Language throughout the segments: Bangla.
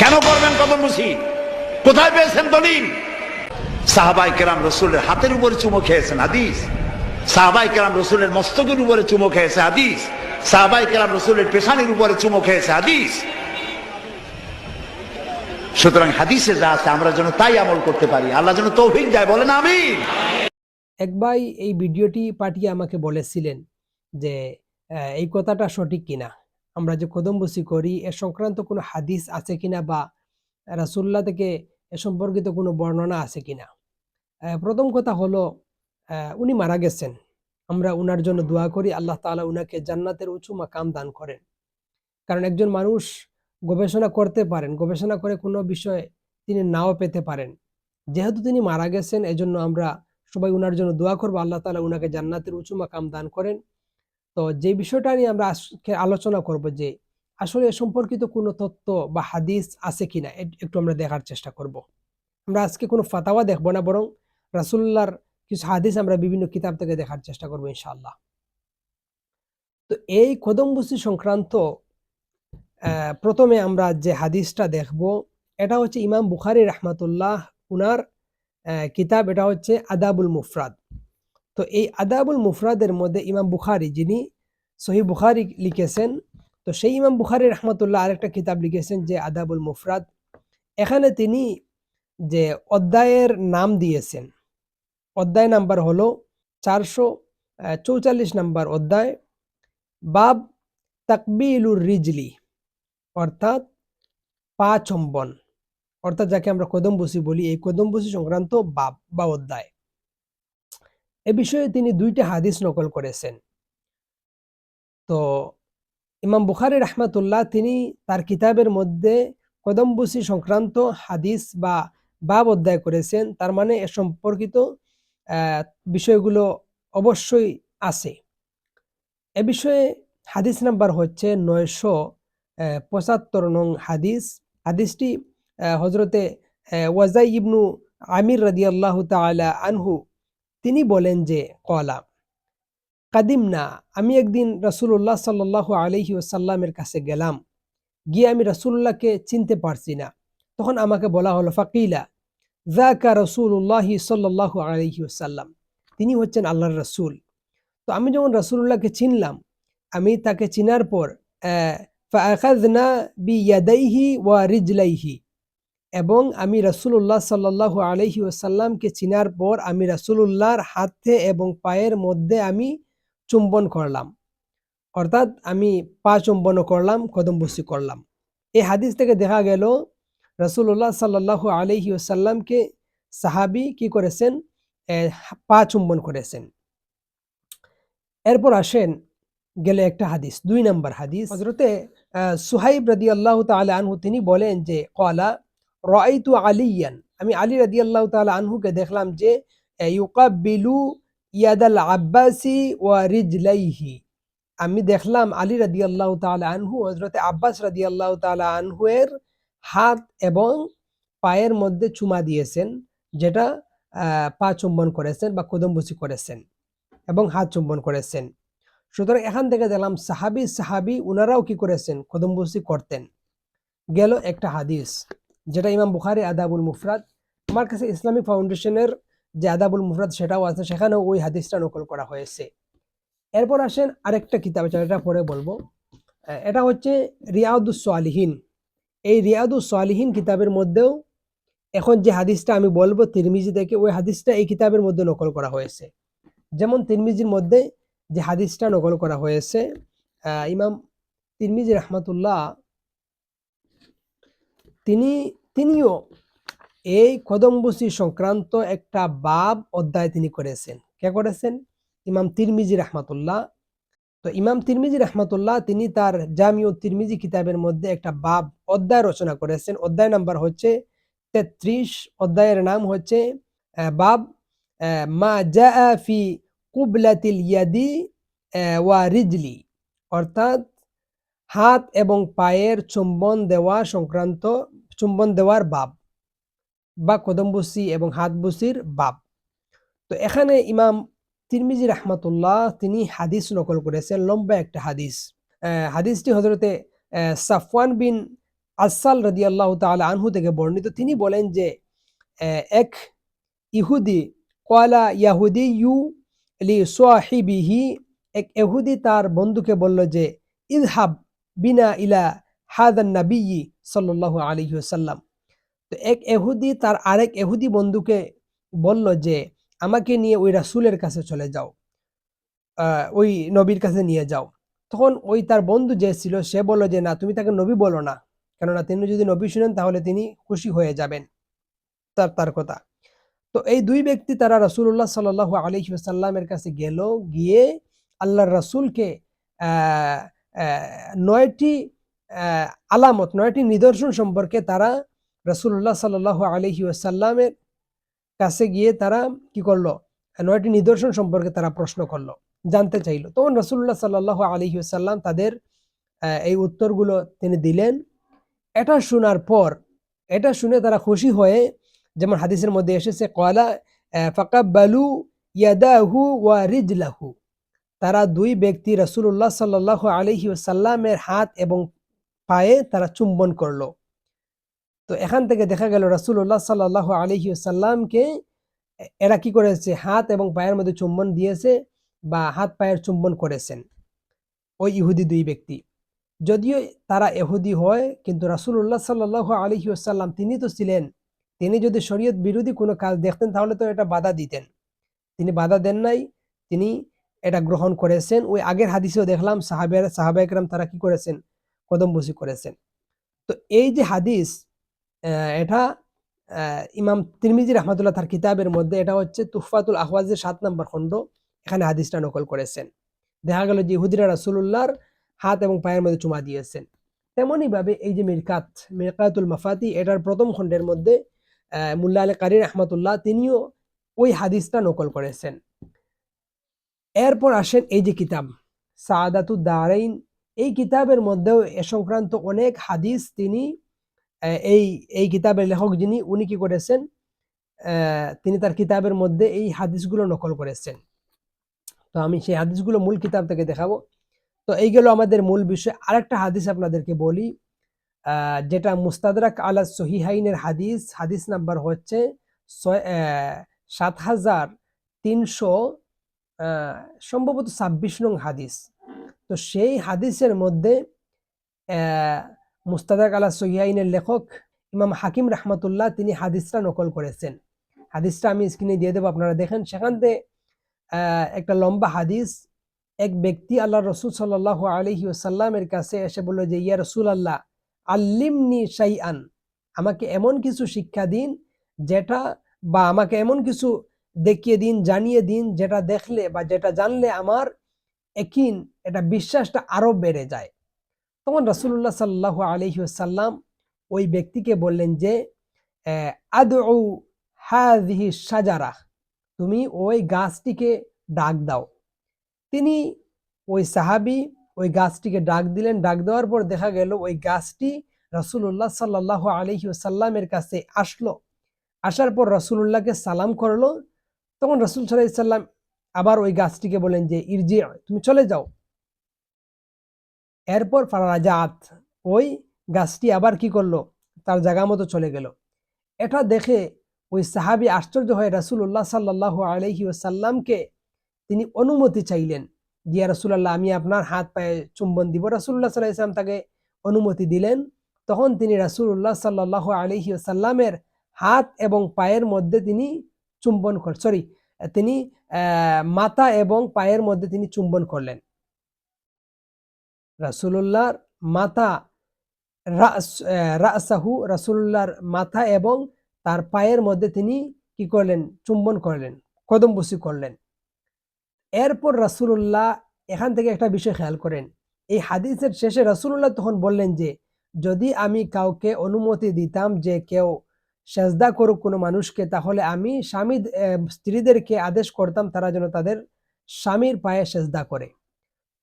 কেন করবেন কদম বুঝি কোথায় পেয়েছেন দলিল? সাহাবাই কেরাম রসুলের হাতের উপরে চুমো খেয়েছেন হাদিস। সাহাবাই কেরাম রসুলের মস্তকের উপরে চুমো খেয়েছে হাদিস। সাহাবাই কেরাম রসুলের পেশানির উপরে চুমো খেয়েছে হাদিস। সুতরাং হাদিসে যা আছে আমরা যেন তাই আমল করতে পারি। আল্লাহ যেন তৌফিক দেয়। বলেন আমিন। এক ভাই এই ভিডিওটি পাঠিয়ে আমাকে বলেছিলেন যে এই কথাটা সঠিক কিনা। আমরা যে কদমবসি করি, এ সংক্রান্ত কোনো হাদিস আছে কিনা বা রাসুল্লাহ থেকে এ সম্পর্কিত কোনো বর্ণনা আছে কিনা? প্রথম কথা হলো উনি মারা গেছেন। আমরা উনার জন্য দোয়া করি, আল্লাহ তাআলা উনাকে জান্নাতের উঁচু মাকাম দান করেন। কারণ একজন মানুষ গবেষণা করতে পারেন, গবেষণা করে কোনো বিষয়ে তিনি নাও পেতে পারেন। যেহেতু তিনি মারা গেছেন, এজন্য আমরা সবাই উনার জন্য দোয়া করব, আল্লাহ তালা উনাকে জান্নাতের উঁচু মাকাম দান করেন। তো যে বিষয়টা নিয়ে আমরা আজকে আলোচনা করব যে আসলে এ সম্পর্কিত কোনো তথ্য বা হাদিস আছে কিনা, এ- একটু আমরা দেখার চেষ্টা করব। আমরা আজকে কোনো ফাতাওয়া দেখব না, বরং রাসুল্লাহর কিছু হাদিস আমরা বিভিন্ন কিতাব থেকে দেখার চেষ্টা করব ইনশাআল্লাহ। তো এই কদমবুসি সংক্রান্ত প্রথমে আমরা যে হাদিসটা দেখব, এটা হচ্ছে ইমাম বুখারি রহমাতুল্লাহ উনার কিতাব, এটা হচ্ছে আদাবুল মুফরাদ। তো এই আদাবুল মুফরাদের মধ্যে ইমাম বুখারি, যিনি সহি বুখারি লিখেছেন, তো সেই ইমাম বুখারি রহমতুল্লাহ আরেকটা কিতাব লিখেছেন যে আদাবুল মুফরাদ। এখানে তিনি যে অধ্যায়ের নাম দিয়েছেন, অধ্যায় নাম্বার হলো চারশো চৌচল্লিশ নাম্বার অধ্যায়, বাব তাকবিলুর রিজলি, অর্থাৎ পা চম্বন অর্থাৎ যাকে আমরা কদমবসি বলি, এই কদমবসি সংক্রান্ত বাব বা অধ্যায়। এ বিষয়ে তিনি দুইটা হাদিস নকল করেছেন। তো ইমাম বুখারি রহমাতুল্লাহ তিনি তার কিতাবের মধ্যে কদমবসি সংক্রান্ত হাদিস বা বাব অধ্যায় করেছেন। তার মানে এ সম্পর্কিত বিষয়গুলো অবশ্যই আছে। এ বিষয়ে হাদিস নাম্বার হচ্ছে নয়শো পঁচাত্তর নং হাদিস। হাদিসটি হজরতে ওয়াজাই ইবনু আমির রাদিয়াল্লাহু তাআলা আনহু তিনি বলেন যে কলা কাদিম না আমি একদিন রাসূলুল্লাহ সাল্লাল্লাহু আলাইহি ওয়াসাল্লামের কাছে গেলাম। গিয়ে আমি রাসূলুল্লাহকে চিনতে পারছি না। তখন আমাকে বলা হলো ফাকিলা জাকা রসুল্লাহি সাল্লাল্লাহু আলাইহি ওয়াসাল্লাম তিনি হচ্ছেন আল্লাহর রসুল। তো আমি যখন রাসূলুল্লাহকে চিনলাম আমি তাকে চিনার পর আহ, ফাআখাযনা বিয়াদাইহি ওয়া রিজলাইহি। এবং আমি রাসূলুল্লাহ সাল্লাল্লাহু আলাইহি ওসাল্লামকে চিনার পর আমি রাসূলুল্লাহর হাতে এবং পায়ের মধ্যে আমি চুম্বন করলাম। অর্থাৎ আমি পা চুম্বনও করলাম কদমবসি করলাম। এই হাদিস থেকে দেখা গেল, রাসূলুল্লাহ সাল্লাল্লাহু আলাইহি ওয়াসাল্লামকে সাহাবী কি করেছেন? পা চুম্বন করেছেন। এরপর আসেন, গেলে একটা হাদিস, দুই নম্বর হাদিস। হজরতে সুহাইব রাদি আল্লাহ তালা আনহু তিনি বলেন যে কলা রাইতু আলিয়ান। আমি আলী রাদি আল্লাহ তালা আনহুকে দেখলাম যে ইউকাবিলু ইয়াদাল আব্বাসি ওয়া রিজলাইহি। আমি দেখলাম আলী রাদি আল্লাহ তালা আনহু হজরতে আব্বাস রাদি আল্লাহ তালা আনহু এর হাত এবং পায়ের মধ্যে চুমা দিয়েছেন, যেটা পা চুম্বন করেছেন বা কদমবুসি করেছেন এবং হাত চুম্বন করেছেন। সুতরাং এখান থেকে দেখলাম সাহাবি সাহাবি উনারাও কি করেছেন? কদমবসি করতেন। গেল একটা হাদিস। যেটা ইমাম বুখারি আদাবুল মুফরাদ, আমার কাছে ইসলামিক ফাউন্ডেশনের যে আদাবুল মুফরাদ সেটাও আছে, সেখানেও ওই হাদিসটা নকল করা হয়েছে। এরপর আসেন আরেকটা কিতাব এটা পরে বলব। এটা হচ্ছে রিয়াদুস সালিহীন। এই রিয়াদুস সালিহীন কিতাবের মধ্যেও এখন যে হাদিসটা আমি বলব, তিরমিজি থেকে, ওই হাদিসটা এই কিতাবের মধ্যে নকল করা হয়েছে। যেমন তিরমিজির মধ্যে যে হাদিসটা নকল করা হয়েছে ইমাম তিরমিজি রহমাতুল্লাহ, তিনি তিনিও এই কদমবসি সংক্রান্ত একটা বাব অধ্যায় তিনি করেছেন। কে করেছেন? ইমাম তিরমিজি রহমাতুল্লাহ। তো ইমাম তিরমিজি রহমাতুল্লাহ তিনি তার জামিউ তিরমিজি কিতাবের মধ্যে একটা বাব অধ্যায় রচনা করেছেন। অধ্যায় নাম্বার হচ্ছে তেত্রিশ। অধ্যায়ের নাম হচ্ছে বাব মা জা ফি কুবলাতিল ইয়াদি ওয়া রিজলি। অর্থাৎ হাত এবং পায়ের চুম্বন দেওয়া সংক্রান্ত চুম্বন দেওয়ার বাব বা কদমবুসি এবং হাতবুসির বাব। তো এখানে ইমাম তিরমিজি রহমাতুল্লাহ তিনি হাদিস নকল করেছেন, লম্বা একটা হাদিস। হাদিসটি হজরতে সাফওয়ান বিন আসাল রদি আল্লাহ তালা আনহু থেকে বর্ণিত। তিনি বলেন যে এক ইহুদি কয়লা ইয়াহুদি ইউ লি সোয়াহিবিহি এক ইহুদি তার বন্ধুকে বলল যে ইদহাব বিনা ইলা হাদান নাবিয়ি সাল্লাল্লাহু আলাইহি সাল্লাম তো এক এহুদি, তার আরেক এহুদি বন্ধুকে বলল যে, আমাকে নিয়ে ওই রাসূলের কাছে চলে যাও। ওই নবীর কাছে নিয়ে যাও। তখন ওই তার বন্ধু যে ছিল, সে বলল যে, না, তুমি তাকে নবী বলো না। কেননা তিনি যদি নবী শুনেন, তাহলে তিনি খুশি হয়ে যাবেন। তার তার কথা। তো এই দুই ব্যক্তি তারা রসুল্লাহ সাল আলহি সাল্লামের কাছে গেল, গিয়ে আল্লাহর রসুলকে নয়টি আলামত নয়টি নিদর্শন সম্পর্কে তারা রসুল্লাহ সাল আলহি সাল্লামের কাছে গিয়ে তারা কি করল? নয়টি নিদর্শন সম্পর্কে তারা প্রশ্ন করল, জানতে চাইলো। তখন রসুল্লাহ সাল্লাহ আলহি সাল্লাম তাদের এই উত্তরগুলো তিনি দিলেন। এটা শোনার পর, এটা শুনে তারা খুশি হয়ে যেমন হাদিসের মধ্যে এসেছে কয়লা ফাকাব্বালু ইয়াদাহু ওয়া রিজলাহু। তারা দুই ব্যক্তি রসুল্লাহ সাল্লাহ আলহি সাল্লামের হাত এবং পায়ে তারা চুম্বন করল। তো এখান থেকে দেখা গেল রসুল্লাহ সাল্লাহ আলহি সাল্লামকে এরা কি করেছে? হাত এবং পায়ের মধ্যে চুম্বন দিয়েছে বা হাত পায়ের চুম্বন করেছেন। ওই ইহুদি দুই ব্যক্তি। যদিও তারা এহুদি হয়, কিন্তু রাসুল্লাহ সাল্লাহ আলহি আসাল্লাম তিনি তো ছিলেন। তিনি যদি শরীয়ত বিরোধী কোনো কাজ দেখতেন, তাহলে তো এটা বাধা দিতেন। তিনি বাধা দেন নাই, তিনি এটা গ্রহণ করেছেন। ওই আগের হাদিসেও দেখলাম, সাহাবের, সাহাবাইকরাম তারা কি করেছেন? কদমবসি করেছেন। তো এই যে হাদিস এটা ইমাম তিরমিজি রহমতুল্লাহ তার কিতাবের মধ্যে এটা হচ্ছে তুফাতুল আহওয়াজের সাত নম্বর খণ্ড, এখানে হাদিসটা নকল করেছেন। দেখা গেল যে ইহুদিরা রাসুল্লাহর হাত এবং পায়ের মধ্যে চুমা দিয়েছেন। তেমনই ভাবে এই যে মিরকাত, মিরকাতুল মাফাতি, এটার প্রথম খণ্ডের মধ্যে মুল্লা আলী কারির রহমতুল্লাহ তিনিও ওই হাদিসটা নকল করেছেন। এরপর আসেন এই যে কিতাব, সাদাতু দারাইন এই কিতাবের মধ্যেও এ সংক্রান্ত অনেক হাদিস তিনি এই এই কিতাবের লেখক যিনি, উনি কি করেছেন? তিনি তার কিতাবের মধ্যে এই হাদিসগুলো নকল করেছেন। তো আমি সেই হাদিসগুলো মূল কিতাব থেকে দেখাবো। তো এই গেল আমাদের মূল বিষয়। আরেকটা হাদিস আপনাদেরকে বলি যেটা মুস্তাদরাক আলা সহিহাইনের হাদিস। হাদিস নাম্বার হচ্ছে সাত হাজার তিনশো সম্ভবত ছাব্বিশ নং হাদিস। তো সেই হাদিসের মধ্যে মুস্তাদাক আলা সহিয়াইনের লেখক ইমাম হাকিম রহমতুল্লাহ তিনি হাদিসটা নকল করেছেন। হাদিসটা আমি স্ক্রিনে দিয়ে দেবো, আপনারা দেখেন। সেখান একটা লম্বা হাদিস, এক ব্যক্তি আল্লাহ রসুল সাল্লাহ আলহি সাল্লামের কাছে এসে বলল যে, ইয়া রসুল আল্লাহ আল্লিমনি শাইআন, আমাকে এমন কিছু শিক্ষা দিন যেটা বা আমাকে এমন কিছু দেখিয়ে দিন, জানিয়ে দিন যেটা দেখলে বা যেটা জানলে আমার একিন এটা বিশ্বাসটা আরও বেড়ে যায়। তখন রসুল্লাহ সাল্লাহ আলহি সাল্লাম ওই ব্যক্তিকে বললেন যে আদৌ হাদিহি সাজারা তুমি ওই গাছটিকে ডাক দাও। তিনি ওই সাহাবি ওই গাছটিকে ডাক দিলেন। ডাক দেওয়ার পর দেখা গেল ওই গাছটি রসুল্লাহ সাল্লাহ আলহি সাল্লামের কাছে আসলো। আসার পর রসুল্লাহকে সালাম করল। তখন রসুল সাল্লাম আবার ওই গাছটিকে বলেন যে, ইরজি, তুমি চলে যাও। এরপর ফারাজাত ওই গাছটি আবার কি করল? তার জায়গা মতো চলে গেল। এটা দেখে ওই সাহাবি আশ্চর্য হয়ে রাসুল্লাহ সাল্লাহ আলহি সাল্লামকে তিনি অনুমতি চাইলেন জিয়া রসুল্লাহ আমি আপনার হাত পায়ে চুম্বন দিব। রাসুল্লাহ সাল্লাহ ইসলাম তাকে অনুমতি দিলেন। তখন তিনি রাসুল্লাহ সাল্লাহ আলহি সাল্লামের হাত এবং পায়ের মধ্যে তিনি চুম্বন কর, সরি, তিনি মাথা এবং পায়ের মধ্যে তিনি চুম্বন করলেন। রাসুল্লাহর মাথা রাসাহু রাসুল্লাহর মাথা এবং তার পায়ের মধ্যে তিনি কি করলেন? চুম্বন করলেন, কদমবসি করলেন। এরপর রাসুল্লাহ এখান থেকে একটা বিষয় খেয়াল করেন। এই হাদিসের শেষে রাসুল্লাহ তখন বললেন যে, যদি আমি কাউকে অনুমতি দিতাম যে কেউ সেজদা করুক কোনো মানুষকে, তাহলে আমি স্বামী স্ত্রীদেরকে আদেশ করতাম তারা যেন তাদের স্বামীর পায়ে সেজদা করে।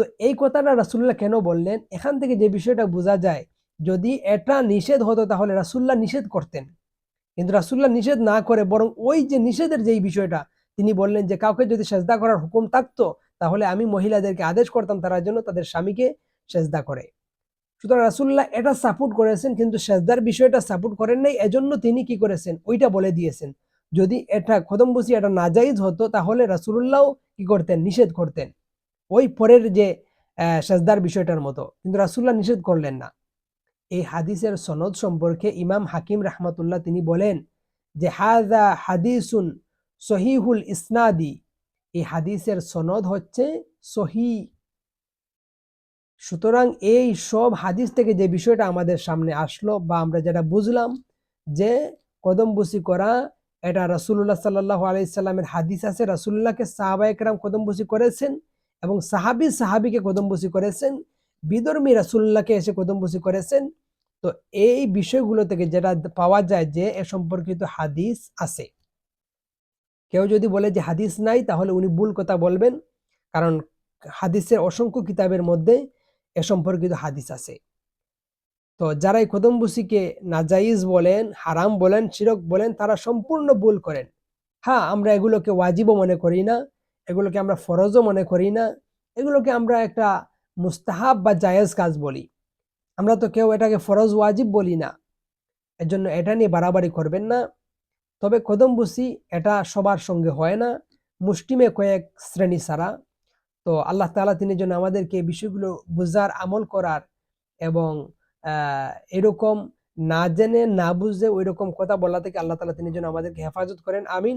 তো এই কথাটা রাসুল্লাহ কেন বললেন? এখান থেকে যে বিষয়টা বোঝা যায়, যদি এটা নিষেধ হতো তাহলে রাসুল্লাহ নিষেধ করতেন। কিন্তু রাসুল্লাহ নিষেধ না করে বরং ওই যে নিষেধের যেই বিষয়টা, তিনি বললেন যে কাউকে যদি সেজদা করার হুকুম থাকতো, তাহলে আমি মহিলাদেরকে আদেশ করতাম তারা জন্য তাদের স্বামীকে সেজদা করে। সুতরাং রাসুল্লাহ এটা সাপোর্ট করেছেন, কিন্তু সেজদার বিষয়টা সাপোর্ট করেন নাই, এজন্য তিনি কি করেছেন? ওইটা বলে দিয়েছেন। যদি এটা কদমবসি এটা নাজাইজ হতো, তাহলে রাসুল্লাহ কি করতেন? নিষেধ করতেন। ওই পরের যে সেজদার বিষয়টার মতো। কিন্তু রাসুল্লাহ নিষেধ করলেন না। এই হাদিসের সনদ সম্পর্কে ইমাম হাকিম রাহমাতুল্লাহ তিনি বলেন যে হাজা হাদিসুন সহিহুল ইসনাদি। এই হাদিসের সনদ হচ্ছে সহি। সুতরাং এই সব হাদিস থেকে যে বিষয়টা আমাদের সামনে আসলো বা আমরা যেটা বুঝলাম যে, কদমবুসি করা, এটা রাসুল্লাহ সাল্লাহ আলাইসাল্লামের হাদিস আছে। রাসুল্লাহকে সাহাবা একরাম কদমবুসি করেছেন। এবং সাহাবি সাহাবিকে কদমবুসি করেছেন বিদর্মী রাসুল্লাহকে এসে কদমবুসি করেছেন। তো এই বিষয়গুলো থেকে যেটা পাওয়া যায় যে এ সম্পর্কিত হাদিস আছে। কেউ যদি বলে যে হাদিস নাই, তাহলে উনি ভুল কথা বলবেন। কারণ হাদিসের অসংখ্য কিতাবের মধ্যে এ সম্পর্কিত হাদিস আছে। তো যারা এই কদমবুসিকে নাজাইজ বলেন, হারাম বলেন, শিরক বলেন, তারা সম্পূর্ণ ভুল করেন। হ্যাঁ আমরা এগুলোকে ওয়াজিবও মনে করি না। এগুলোকে আমরা ফরজও মনে করি না, এগুলোকে আমরা একটা মুস্তাহাব বা জায়েজ কাজ বলি। আমরা তো কেউ এটাকে ফরজ ওয়াজিব বলি না এর জন্য এটা নিয়ে বাড়াবাড়ি করবেন না। তবে কদমবুসি এটা সবার সঙ্গে হয় না মুষ্টিমে কয়েক শ্রেণি ছাড়া। তো আল্লাহ তালা তিনি যেন আমাদেরকে বিষয়গুলো বুঝার আমল করার এবং এরকম না জেনে, না বুঝে ওই রকম কথা বলা থেকে আল্লাহ তালা তিনি যেন আমাদেরকে হেফাজত করেন, আমিন।